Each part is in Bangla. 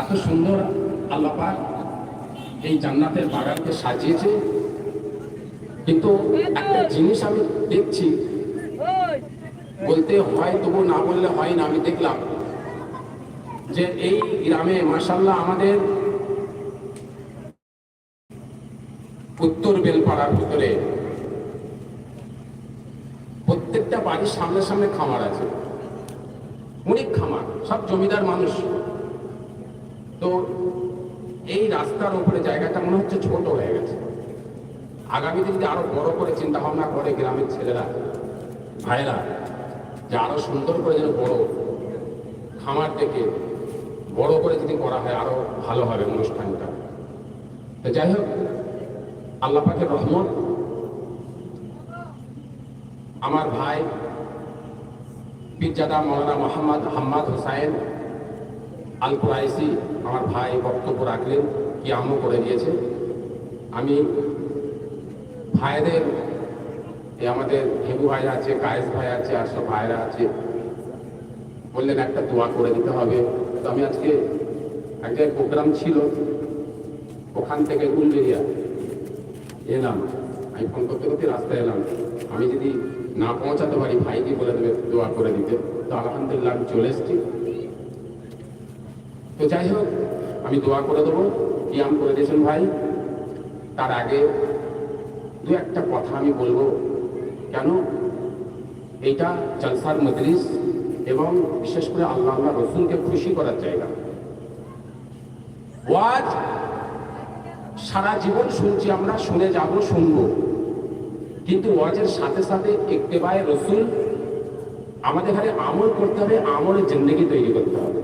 এত সুন্দর আল্লাহ এই জান্নাতের বাগানকে সাজিয়েছে। কিন্তু একটা জিনিস আমি দেখছি, বলতে হয় তবু না বললে হয় না, আমি দেখলাম যে এই গ্রামে মাসাল্লাহ আমাদের উত্তর বেলপাড়ার ভিতরে প্রত্যেকটা বাড়ির সামনে সামনে খামার আছে। অনেক খামার, সব জমিদার মানুষ। তো এই রাস্তার উপরে জায়গাটা মনে হচ্ছে ছোট হয়ে গেছে। আগামী যদি আরও বড় করে চিন্তা ভাবনা করে গ্রামের ছেলেরা ভাইরা যে আরও সুন্দর করে যেন বড় খামার থেকে বড় করে যদি করা হয়, আরও ভালো হবে অনুষ্ঠানটা। তো যাই হোক, আল্লাহ পাকের রহমত, আমার ভাই পীরজাদা মৌলানা মোহাম্মদ হাম্মাদ হোসাইন আল কুরাইসি আমার ভাই বক্তব্য রাখলেন, কি আমও করে দিয়েছে। আমি ভাইদের, এই আমাদের হেবু ভাই আছে, কায়েস ভাই আছে আর সব ভাইরা আছে, বললেন একটা দোয়া করে দিতে হবে। তো আমি আজকে এক জায়গায় প্রোগ্রাম ছিল, ওখান থেকে উলবেরিয়া এলাম। আমি ফোন করতে করতে রাস্তায় এলাম। আমি যদি না পৌঁছাতে পারি, ভাইকে বলে দেবে দোয়া করে দিতে। তো আলহামদুলিল্লাহ আমি চলে এসেছি। তো যাই হোক, আমি দোয়া করে দেবো কিয়াম করে দিয়েছেন ভাই। তার আগে দু একটা কথা আমি বলব। কেন? এইটা জলসার মজলিস এবং বিশেষ করে আল্লাহ আল্লাহ রসুলকে খুশি করার জায়গা। ওয়াজ সারা জীবন শুনছি আমরা, শুনে যাব, শুনব। কিন্তু ওয়াজের সাথে সাথে একটেবায় রসুল আমাদের এখানে আমল করতে হবে, আমলের জিন্দগি তৈরি করতে হবে।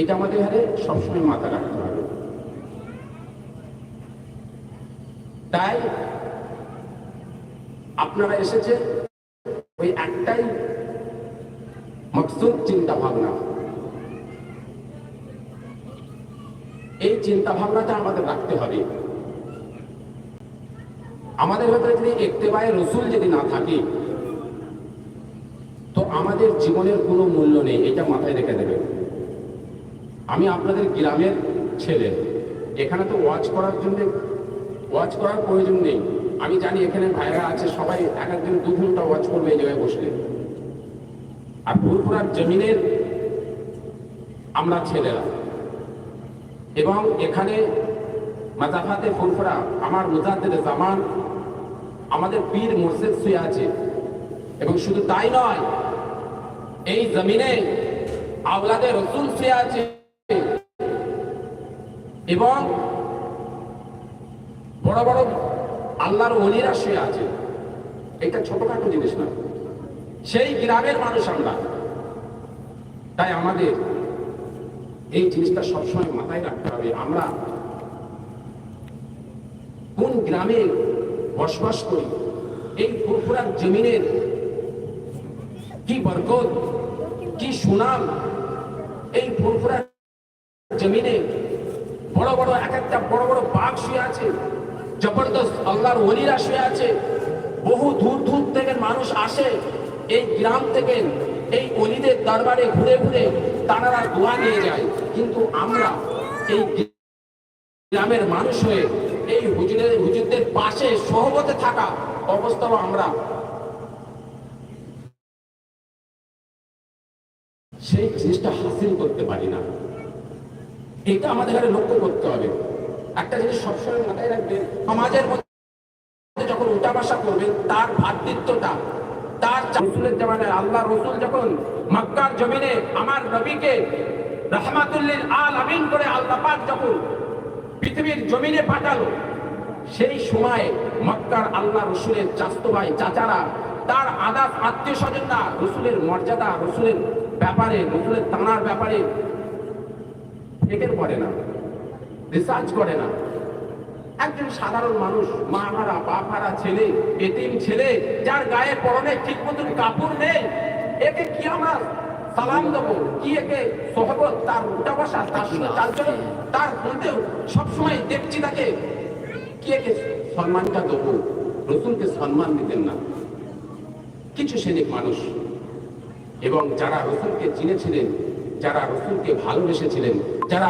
এটা আমাদের হারে সবসময় মাথা রাখতে হবে। তাই আপনারা এসেছে ওই একটাই মকসুদ চিন্তা ভাবনা এই চিন্তা ভাবনাটা আমাদের রাখতে হবে। আমাদের ভেতরে যদি একতেবায় রসুল যদি না থাকে, তো আমাদের জীবনের কোনো মূল্য নেই, এটা মাথায় রেখে দেবে আমি আপনাদের গ্রামের ছেলে। এখানে তো ওয়াচ করার জন্য ওয়াচ করার প্রয়োজন নেই। আমি জানি এখানে ভাইরা আছে, সবাই এক একজন দু ঘণ্টা ওয়াচ করবে এই জায়গায় বসলে। আর ফুরফুরার জমিনের আমরা ছেলেরা। এবং এখানে মাজাফাতে ফুরফুরা, আমার মুজাদ্দের জামান, আমাদের পীর মুর্শিদ শুয়ে আছে। এবং শুধু তাই নয়, এই জমিনে আওলাদের রসুল শুয়ে আছে। এবং বড় বড় আল্লাহর অলিরা শুয়ে আছে। এটা ছোটখাটো জিনিস না। সেই গ্রামের মানুষ আমরা। তাই আমাদের এই জিনিসটা সবসময় মাথায় রাখতে হবে। আমরা কোন গ্রামে বসবাস করি? এই ফুরফুরার জমিনের কি বরকত, কি সুনাম? এই ফুরফুরার জমিনে বড় বড় এক একটা বড় বড় বাঘ শুয়ে আছে, জবরদস্ত আল্লাহর ওলিরা শুয়ে আছে। বহু দূর দূর থেকে মানুষ আসে, এই গ্রাম থেকে এই অলিদের দরবারে ঘুরে ঘুরে তারা দোয়া নিয়ে যায়। কিন্তু আমরা এই গ্রামের মানুষ হয়ে এই হুজুরের, হুজুরদের পাশে সহবতে থাকা অবস্থাও আমরা। সেই জিনিসটা হাসিল করতে পারি না। এটা আমাদের এখানে লক্ষ্য করতে হবে। একটা জিনিস সবসময় মাথায় রাখবে সমাজের মধ্যে যখন উঠা বাসা করবে তার ভাতৃত্বটা তার রসুলের জামানায় আল্লাহ রসুল যখন মক্কার জমিনে আমার নবীকে রহমাতুল্লিল আল আমিন করে আল্লাহ পাক যখন পৃথিবীর জমিনে পাঠালো, সেই সময় মক্কার আল্লাহ রসুলের চাস্ত ভাই, চাচারা, তার আদাস আত্মীয় স্বজনরা রসুলের মর্যাদা, রসুলের ব্যাপারে, রসুলের তাঁর ব্যাপারে ফেকের করে না রিসার্চ করে না। একজন সাধারণ মানুষ মা হারা বাপ হারা ছেলে এতিম ছেলে যার গায়ে পরনে ঠিক মতন কাপড় নেই একে কি আমরা সালাম দেবো? কি একে সহবত? তার উল্টা বসা তার সঙ্গে চালচলন তার মধ্যেও সবসময় দেখছি তাকে। কি একে সম্মানটা দেবো? রসুলকে সম্মান দিতেন না। কিছু শ্রেণির মানুষ এবং যারা রসুলকে চিনেছিলেন যারা রসুলকে ভালোবেসেছিলেন যারা